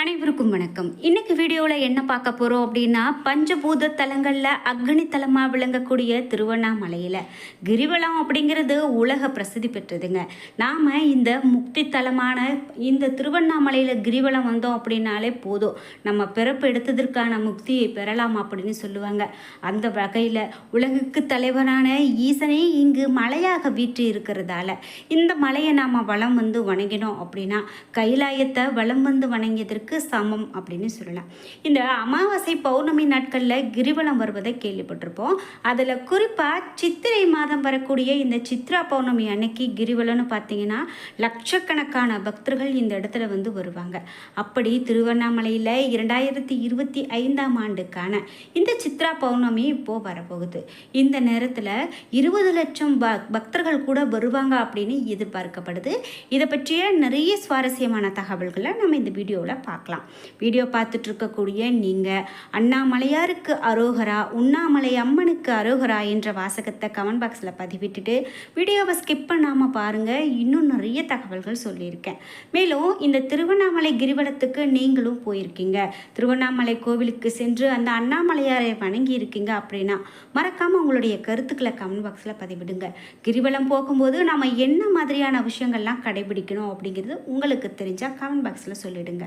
அனைவருக்கும் வணக்கம். இன்னைக்கு வீடியோவில் என்ன பார்க்க போகிறோம் அப்படின்னா பஞ்சபூத தலங்களில் அக்னி தலமாக விளங்கக்கூடிய திருவண்ணாமலையில். கிரிவலம் அப்படிங்கிறது உலக பிரசித்தி பெற்றதுங்க. நாம் இந்த முக்தி தலமான இந்த திருவண்ணாமலையில் கிரிவலம் வந்தோம் அப்படின்னாலே போதும். நம்ம பிறப்பு எடுத்ததற்கான முக்தியை பெறலாம் அப்படின்னு சொல்லுவாங்க. அந்த வகையில் உலகுக்கு தலைவரான ஈசனே இங்கு மலையாக வீற்று இருக்கிறதால இந்த மலையை நாம் வளம் வந்து வணங்கினோம் அப்படின்னா கைலாயத்தை வலம் வந்து வணங்கியதற்கு சமம் அப்படின்னு சொல்லலாம். இந்த அமாவாசை பௌர்ணமி நாட்களில் கிரிவலம் வருவதை கேள்விப்பட்டிருப்போம். அதில் குறிப்பாக சித்திரை மாதம் வரக்கூடிய இந்த சித்ரா பௌர்ணமி அன்னைக்கு கிரிவலம்னு பார்த்தீங்கன்னா லட்சக்கணக்கான பக்தர்கள் இந்த இடத்துல வந்து வருவாங்க. அப்படி திருவண்ணாமலையில் இரண்டாயிரத்தி இருபத்தி ஐந்தாம் ஆண்டுக்கான இந்த சித்ரா பௌர்ணமி இப்போது வரப்போகுது. இந்த நேரத்தில் இருபது லட்சம் ப பக்தர்கள் கூட வருவாங்க அப்படின்னு எதிர்பார்க்கப்படுது. இதை பற்றிய நிறைய சுவாரஸ்யமான தகவல்களை நம்ம இந்த வீடியோவில் பார்க்கலாம் பார்க்கலாம். வீடியோ பார்த்துட்டு இருக்கக்கூடிய நீங்கள் அண்ணாமலையாருக்கு அரோகரா உண்ணாமலை அம்மனுக்கு அரோகரா என்ற வாசகத்தை கமெண்ட் பாக்ஸில் பதிவிட்டுட்டு வீடியோவை ஸ்கிப் பண்ணாமல் பாருங்கள் இன்னும் நிறைய தகவல்கள் சொல்லியிருக்கேன். மேலும் இந்த திருவண்ணாமலை கிரிவலத்துக்கு நீங்களும் போயிருக்கீங்க. திருவண்ணாமலை கோவிலுக்கு சென்று அந்த அண்ணாமலையாரை வணங்கி இருக்கீங்க அப்படின்னா மறக்காமல் உங்களுடைய கருத்துக்களை கமெண்ட் பாக்ஸில் பதிவிடுங்க. கிரிவலம் போகும்போது நம்ம என்ன மாதிரியான விஷயங்கள்லாம் கடைபிடிக்கணும் அப்படிங்கிறது உங்களுக்கு தெரிஞ்சால் கமெண்ட் பாக்ஸில் சொல்லிடுங்க.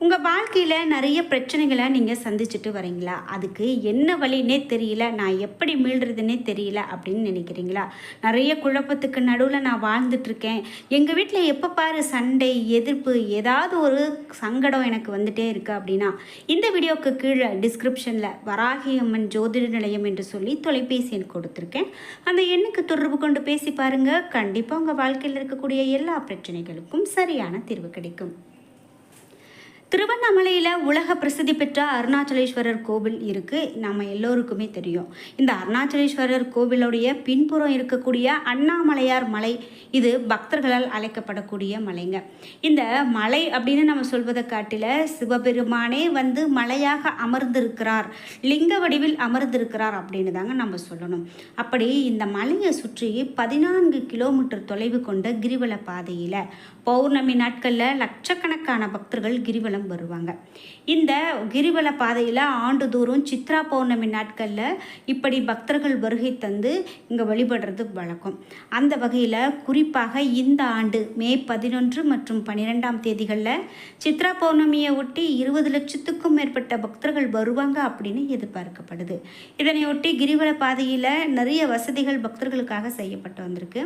உங்கள் வாழ்க்கையில் நிறைய பிரச்சனைகளை நீங்கள் சந்திச்சுட்டு வரீங்களா? அதுக்கு என்ன வழின்னே தெரியல நான் எப்படி மீள்றதுன்னே தெரியல அப்படின்னு நினைக்கிறீங்களா? நிறைய குழப்பத்துக்கு நடுவில் நான் வாழ்ந்துட்டுருக்கேன் எங்கள் வீட்டில் எப்போ பாரு சண்டை எதிர்ப்பு ஏதாவது ஒரு சங்கடம் எனக்கு வந்துட்டே இருக்குது அப்படின்னா இந்த வீடியோக்கு கீழே டிஸ்கிரிப்ஷனில் வராகி அம்மன் ஜோதிட நிலையம் என்று சொல்லி தொலைபேசி எண் கொடுத்துருக்கேன். அந்த எண்ணுக்கு தொடர்பு கொண்டு பேசி பாருங்கள் கண்டிப்பாக உங்கள் வாழ்க்கையில் இருக்கக்கூடிய எல்லா பிரச்சனைகளுக்கும் சரியான தீர்வு கிடைக்கும். திருவண்ணாமலையில் உலக பிரசித்தி பெற்ற அருணாச்சலேஸ்வரர் கோவில் இருக்குது நம்ம எல்லோருக்குமே தெரியும். இந்த அருணாச்சலேஸ்வரர் கோவிலுடைய பின்புறம் இருக்கக்கூடிய அண்ணாமலையார் மலை இது பக்தர்களால் அழைக்கப்படக்கூடிய மலைங்க. இந்த மலை அப்படின்னு நம்ம சொல்வதை காட்டில சிவபெருமானே வந்து மலையாக அமர்ந்திருக்கிறார். லிங்க வடிவில் அமர்ந்திருக்கிறார் அப்படின்னு தாங்க நம்ம சொல்லணும். அப்படி இந்த மலையை சுற்றி பதினான்கு கிலோமீட்டர் தொலைவு கொண்ட கிரிவல பாதையில் பௌர்ணமி நாட்களில் லட்சக்கணக்கான பக்தர்கள் கிரிவலம் வருவாங்க. இந்த கிரிவல பாதையில் ஆண்டுதோறும் சித்ரா பௌர்ணமி நாட்களில் இப்படி பக்தர்கள் வருகை தந்து இங்கே வழிபடுறது வழக்கம். அந்த வகையில் குறிப்பாக இந்த ஆண்டு மே பதினொன்று மற்றும் பன்னிரெண்டாம் தேதிகளில் சித்ரா பௌர்ணமியை ஒட்டி இருபது லட்சத்துக்கும் மேற்பட்ட பக்தர்கள் வருவாங்க அப்படின்னு எதிர்பார்க்கப்படுது. இதனையொட்டி கிரிவல பாதையில் நிறைய வசதிகள் பக்தர்களுக்காக செய்யப்பட்டு வந்திருக்கு.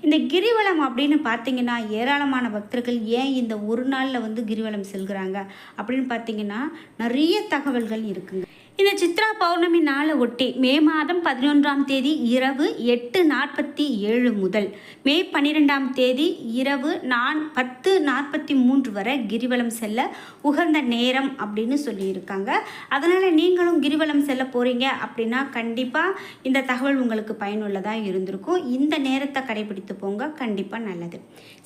இந்த கிரிவலம் அப்படின்னு பார்த்தீங்கன்னா ஏராளமான பக்தர்கள் ஏன் இந்த ஒரு நாளில் வந்து கிரிவலம் செல்கிறாங்க? அப்படின்னு பார்த்தீங்கன்னா நிறைய தகவல்கள் இருக்குங்க. இந்த சித்ரா பௌர்ணமி நாளை ஒட்டி மே மாதம் பதினொன்றாம் தேதி இரவு எட்டு நாற்பத்தி ஏழு முதல் மே பன்னிரெண்டாம் தேதி இரவு நான் பத்து நாற்பத்தி மூன்று வரை கிரிவலம் செல்ல உகந்த நேரம் அப்படின்னு சொல்லியிருக்காங்க. அதனால் நீங்களும் கிரிவலம் செல்ல போகிறீங்க அப்படின்னா கண்டிப்பாக இந்த தகவல் உங்களுக்கு பயனுள்ளதாக இருந்திருக்கும். இந்த நேரத்தை கடைபிடித்து போங்க கண்டிப்பாக நல்லது.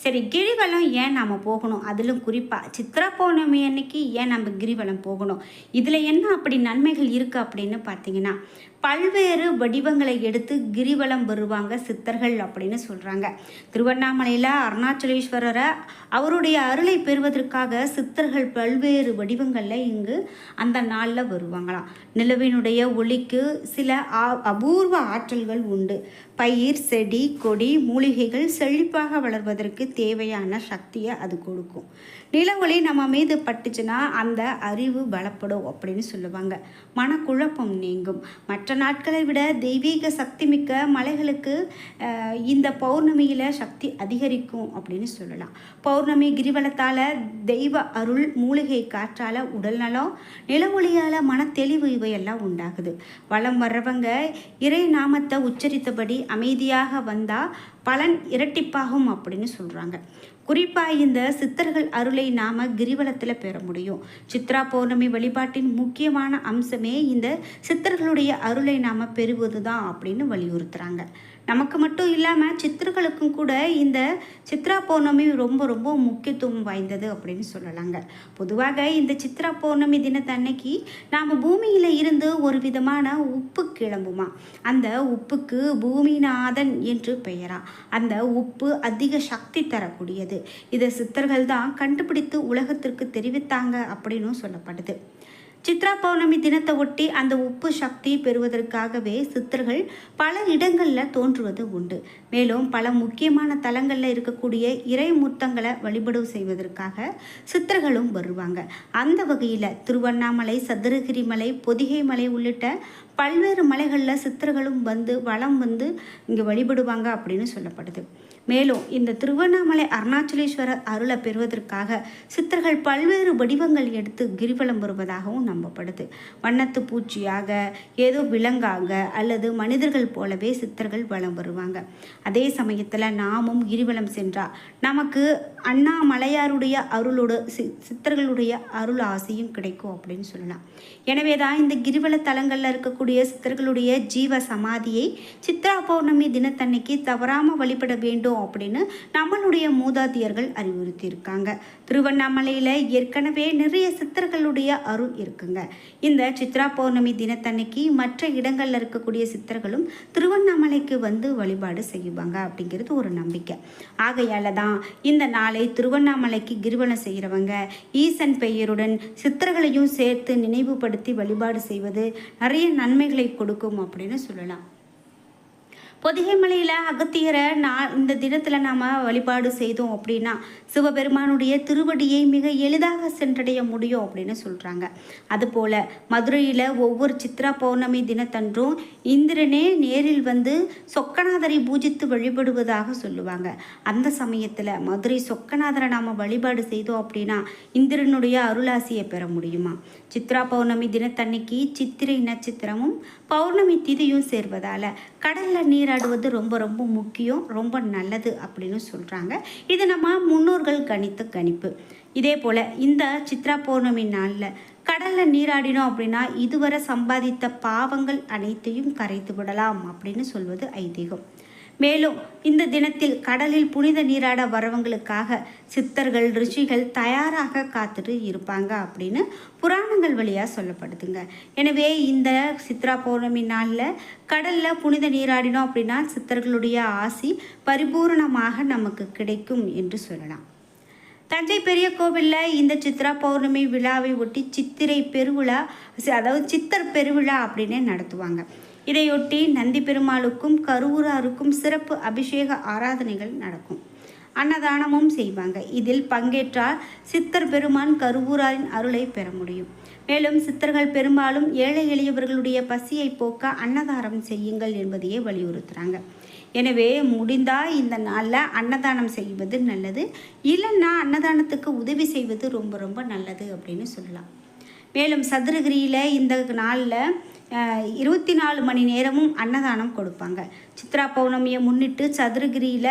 சரி கிரிவலம் ஏன் நாம் போகணும்? அதிலும் குறிப்பாக சித்ரா பௌர்ணமி அன்னைக்கு ஏன் நம்ம கிரிவலம் போகணும்? இதில் என்ன அப்படி நன்மை நன்மைகள் இருக்குது அப்படின்னு பார்த்தீங்கன்னா பல்வேறு வடிவங்களை எடுத்து கிரிவலம் வருவாங்க சித்தர்கள் அப்படின்னு சொல்கிறாங்க திருவண்ணாமலையில் அருணாச்சலேஸ்வரரை அவருடைய அருளை பெறுவதற்காக சித்தர்கள் பல்வேறு வடிவங்களில் இங்கு அந்த நாளில் வருவாங்களாம். நிலவினுடைய ஒளிக்கு சில அபூர்வ ஆற்றல்கள் உண்டு. பயிர் செடி கொடி மூலிகைகள் செழிப்பாக வளர்வதற்கு தேவையான சக்தியை அது கொடுக்கும். நில ஒளி நம்ம மீது பட்டுச்சுன்னா அந்த அறிவு பலப்படும் அப்படின்னு சொல்லுவாங்க. மனக்குழப்பம் நீங்கும். மற்ற மற்ற நாட்களை விட தெய்வீக சக்தி மிக்க மலைகளுக்கு இந்த பௌர்ணமியில் சக்தி அதிகரிக்கும் அப்படின்னு சொல்லலாம். பௌர்ணமி கிரிவலத்தால் தெய்வ அருள் மூலிகை காற்றால் உடல்நலம் நில ஒளியால் மனத்தெளிவு இவையெல்லாம் உண்டாகுது. வளம் வர்றவங்க இறை நாமத்தை உச்சரித்தபடி அமைதியாக வந்தால் பலன் இரட்டிப்பாகும் அப்படின்னு சொல்கிறாங்க குறிப்பாக இந்த சித்தர்கள் அருளை நாம் கிரிவலத்தில் பெற முடியும். சித்ரா பௌர்ணமி வழிபாட்டின் முக்கியமான அம்சமே இந்த சித்தர்களுடைய அருளை நாம் பெறுவது தான் அப்படின்னு வலியுறுத்துகிறாங்க நமக்கு மட்டும் இல்லாமல் சித்தர்களுக்கும் கூட இந்த சித்ரா பௌர்ணமி ரொம்ப ரொம்ப முக்கியத்துவம் வாய்ந்தது அப்படின்னு சொல்லலாங்க. பொதுவாக இந்த சித்ரா பௌர்ணமி தினத்தன்னைக்கு நாம் பூமியில் இருந்து ஒரு விதமான உப்பு கிளம்புமா? அந்த உப்புக்கு பூமிநாதன் என்று பெயரா. அந்த உப்பு அதிக சக்தி தரக்கூடியது. இதை சித்தர்கள் தான் கண்டுபிடித்து உலகத்திற்கு தெரிவித்தாங்க அப்படின்னும் சொல்லப்படுது. சித்ரா பௌர்ணமி தினத்தை ஒட்டி அந்த உப்பு சக்தி பெறுவதற்காகவே சித்தர்கள் பல இடங்களில் தோன்றுவது உண்டு. மேலும் பல முக்கியமான தலங்களில் இருக்கக்கூடிய இறைமூர்த்தங்களை வழிபடு செய்வதற்காக சித்தர்களும் வருவாங்க. அந்த வகையில் திருவண்ணாமலை சதுரகிரி மலை பொதிகை மலை உள்ளிட்ட பல்வேறு மலைகளில் சித்தர்களும் வந்து வளம் வந்து இங்கே வழிபடுவாங்க அப்படின்னு சொல்லப்படுது. மேலும் இந்த திருவண்ணாமலை அருணாச்சலேஸ்வரர் அருளை பெறுவதற்காக சித்தர்கள் பல்வேறு வடிவங்கள் எடுத்து கிரிவலம் வருவதாகவும் நம்பப்படுது. வண்ணத்து பூச்சியாக ஏதோ விலங்காக அல்லது மனிதர்கள் போலவே சித்தர்கள் வலம் வருவாங்க. அதே சமயத்தில் நாமும் கிரிவலம் சென்றால் நமக்கு அண்ணாமலையாருடைய அருளோடு சி சித்தர்களுடைய அருள் ஆசையும் கிடைக்கும் அப்படின்னு சொல்லலாம். எனவே தான் இந்த கிரிவல தலங்களில் இருக்கக்கூடிய சித்தர்களுடைய ஜீவ சமாதியை சித்ரா பௌர்ணமி தினத்தன்னைக்கு தவறாமல் வழிபட வேண்டும் அப்படின்னு நம்மளுடைய மூதாதியர்கள் அறிவுறுத்தியிருக்காங்க. திருவண்ணாமலையில் ஏற்கனவே நிறைய சித்தர்களுடைய அருள் இருக்குங்க. இந்த சித்ரா பௌர்ணமி தினத்தன்னைக்கு மற்ற இடங்களில் இருக்கக்கூடிய சித்தர்களும் திருவண்ணாமலைக்கு வந்து வழிபாடு செய்வாங்க அப்படிங்கிறது ஒரு நம்பிக்கை. ஆகையால தான் இந்த நாளை திருவண்ணாமலைக்கு கிரிவலம் செய்கிறவங்க ஈசன் பெயருடன் சித்தர்களையும் சேர்த்து நினைவுபடுத்தி வழிபாடு செய்வது நிறைய நன்மைகளை கொடுக்கும் அப்படின்னு சொல்லலாம். பொதிகை மலையில் அகத்தியரை நான் இந்த தினத்தில் நாம் வழிபாடு செய்தோம் அப்படின்னா சிவபெருமானுடைய திருவடியை மிக எளிதாக சென்றடைய முடியும் அப்படின்னு சொல்கிறாங்க அதுபோல் மதுரையில் ஒவ்வொரு சித்ரா பௌர்ணமி தினத்தன்றும் இந்திரனே நேரில் வந்து சொக்கநாதரை பூஜித்து வழிபடுவதாக சொல்லுவாங்க. அந்த சமயத்தில் மதுரை சொக்கநாதரை நாம் வழிபாடு செய்தோம் அப்படின்னா இந்திரனுடைய அருளாசியை பெற முடியுமா? சித்ரா பௌர்ணமி தினத்தன்னைக்கு சித்திரை நட்சத்திரமும் பௌர்ணமி திதியும் சேர்வதால் கடலில் நீராடுவது ரொம்ப ரொம்ப முக்கியம் ரொம்ப நல்லது அப்படின்னு சொல்கிறாங்க இது நம்ம முன்னோர்கள் கணித்த கணிப்பு. இதே போல் இந்த சித்ரா பௌர்ணமி நாளில் கடலில் நீராடினோம் அப்படின்னா இதுவரை சம்பாதித்த பாவங்கள் அனைத்தையும் கரைத்து விடலாம் அப்படின்னு சொல்வது ஐதீகம். மேலும் இந்த தினத்தில் கடலில் புனித நீராட வரவங்களுக்காக சித்தர்கள் ரிஷிகள் தயாராக காத்துட்டு இருப்பாங்க அப்படின்னு புராணங்கள் வழியாக சொல்லப்படுதுங்க. எனவே இந்த சித்ரா பௌர்ணமி நாளில் கடலில் புனித நீராடினோம் அப்படின்னா சித்தர்களுடைய ஆசி பரிபூர்ணமாக நமக்கு கிடைக்கும் என்று சொல்லலாம். தஞ்சை பெரிய கோவிலில் இந்த சித்ரா பௌர்ணமி விழாவை ஒட்டி சித்திரை பெருவிழா அதாவது சித்தர் பெருவிழா அப்படின்னே நடத்துவாங்க. இதையொட்டி நந்தி பெருமாளுக்கும் கருவூராருக்கும் சிறப்பு அபிஷேக ஆராதனைகள் நடக்கும். அன்னதானமும் செய்வாங்க. இதில் பங்கேற்றால் சித்தர் பெருமான் கருவூராரின் அருளை பெற முடியும். மேலும் சித்தர்கள் பெரும்பாலும் ஏழை எளியவர்களுடைய பசியை போக்க அன்னதானம் செய்யுங்கள் என்பதையே வலியுறுத்துகிறாங்க எனவே முடிந்தால் இந்த நாளில் அன்னதானம் செய்வது நல்லது. இல்லைன்னா அன்னதானத்துக்கு உதவி செய்வது ரொம்ப ரொம்ப நல்லது அப்படின்னு சொல்லலாம். மேலும் சதுரகிரியில் இந்த நாளில் இருபத்தி நாலு மணி நேரமும் அன்னதானம் கொடுப்பாங்க. சித்ரா பௌர்ணமியை முன்னிட்டு சதுரகிரியில்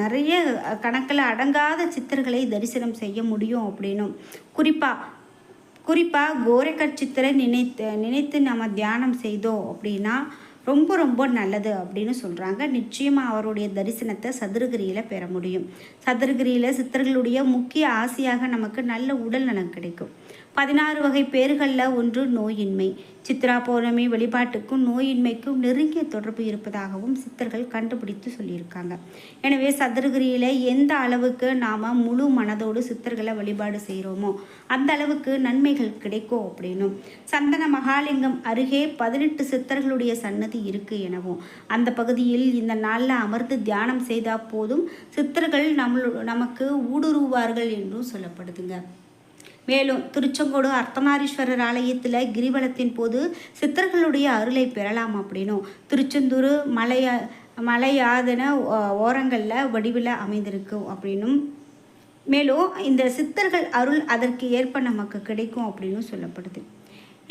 நிறைய கணக்கில் அடங்காத சித்தர்களை தரிசனம் செய்ய முடியும் அப்படின்னும். குறிப்பாக குறிப்பாக கோரைக்கட் சித்தரை நினைத்து நினைத்து நம்ம தியானம் செய்தோம் அப்படின்னா ரொம்ப ரொம்ப நல்லது அப்படின்னு சொல்கிறாங்க நிச்சயமாக அவருடைய தரிசனத்தை சதுரகிரியில் பெற முடியும். சதுரகிரியில் சித்தர்களுடைய முக்கிய ஆசையாக நமக்கு நல்ல உடல் நலம் கிடைக்கும். பதினாறு வகை பேர்களில் ஒன்று நோயின்மை. சித்ரா பௌர்ணமி வழிபாட்டுக்கும் நோயின்மைக்கும் நெருங்கிய தொடர்பு இருப்பதாகவும் சித்தர்கள் கண்டுபிடித்து சொல்லியிருக்காங்க. எனவே சதுரகிரியில் எந்த அளவுக்கு நாம் முழு மனதோடு சித்தர்களை வழிபாடு செய்கிறோமோ அந்த அளவுக்கு நன்மைகள் கிடைக்கும் அப்படின்னும். சந்தன மகாலிங்கம் அருகே பதினெட்டு சித்தர்களுடைய சன்னதி இருக்குது எனவும் அந்த பகுதியில் இந்த நாளில் அமர்ந்து தியானம் செய்தால் போதும் சித்தர்கள் நம்மளோ நமக்கு ஊடுருவார்கள் என்றும் சொல்லப்படுதுங்க. மேலும் திருச்செங்கோடு அர்த்தநாரீஸ்வரர் ஆலயத்தில் கிரிவலத்தின் போது சித்தர்களுடைய அருளை பெறலாம் அப்படின்னும். திருச்செந்தூர் மலைய மலையாதன ஓரங்களில் வடிவில் அமைந்திருக்கும் அப்படின்னும். மேலும் இந்த சித்தர்கள் அருள் அதற்கு ஏற்ப நமக்கு கிடைக்கும் அப்படின்னு சொல்லப்படுது.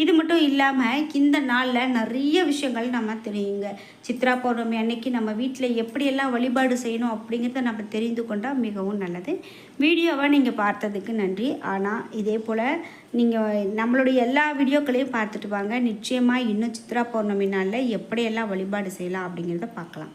இது மட்டும் இல்லாமல் இந்த நாளில் நிறைய விஷயங்கள் நம்ம தெரியுங்க. சித்ரா பௌர்ணமி அன்னைக்கு நம்ம வீட்டில் எப்படியெல்லாம் வழிபாடு செய்யணும் அப்படிங்கிறத நம்ம தெரிந்து கொண்டால் மிகவும் நல்லது. வீடியோவை நீங்கள் பார்த்ததுக்கு நன்றி. ஆனால் இதே போல் நீங்கள் நம்மளுடைய எல்லா வீடியோக்களையும் பார்த்துட்டு வாங்க. நிச்சயமாக இன்னும் சித்ரா பௌர்ணமி நாளில் எப்படியெல்லாம் வழிபாடு செய்யலாம் அப்படிங்கிறத பார்க்கலாம்.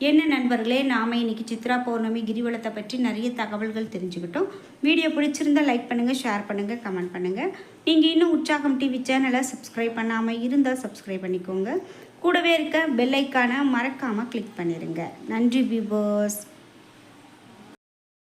என்ன நண்பர்களே நாம் இன்னைக்கு சித்ரா பௌர்ணமி கிரிவலத்தை பற்றி நிறைய தகவல்கள் தெரிஞ்சுக்கிட்டோம். வீடியோ பிடிச்சிருந்தா லைக் பண்ணுங்கள் ஷேர் பண்ணுங்கள் கமெண்ட் பண்ணுங்கள் நீங்கள் இன்னும் உற்சாகம் டிவி சேனலை சப்ஸ்கிரைப் பண்ணாமல் இருந்தால் சப்ஸ்கிரைப் பண்ணிக்கோங்க. கூடவே இருக்க பெல்லைக்கான மறக்காமல் கிளிக் பண்ணிடுங்க நன்றி வியூவர்ஸ்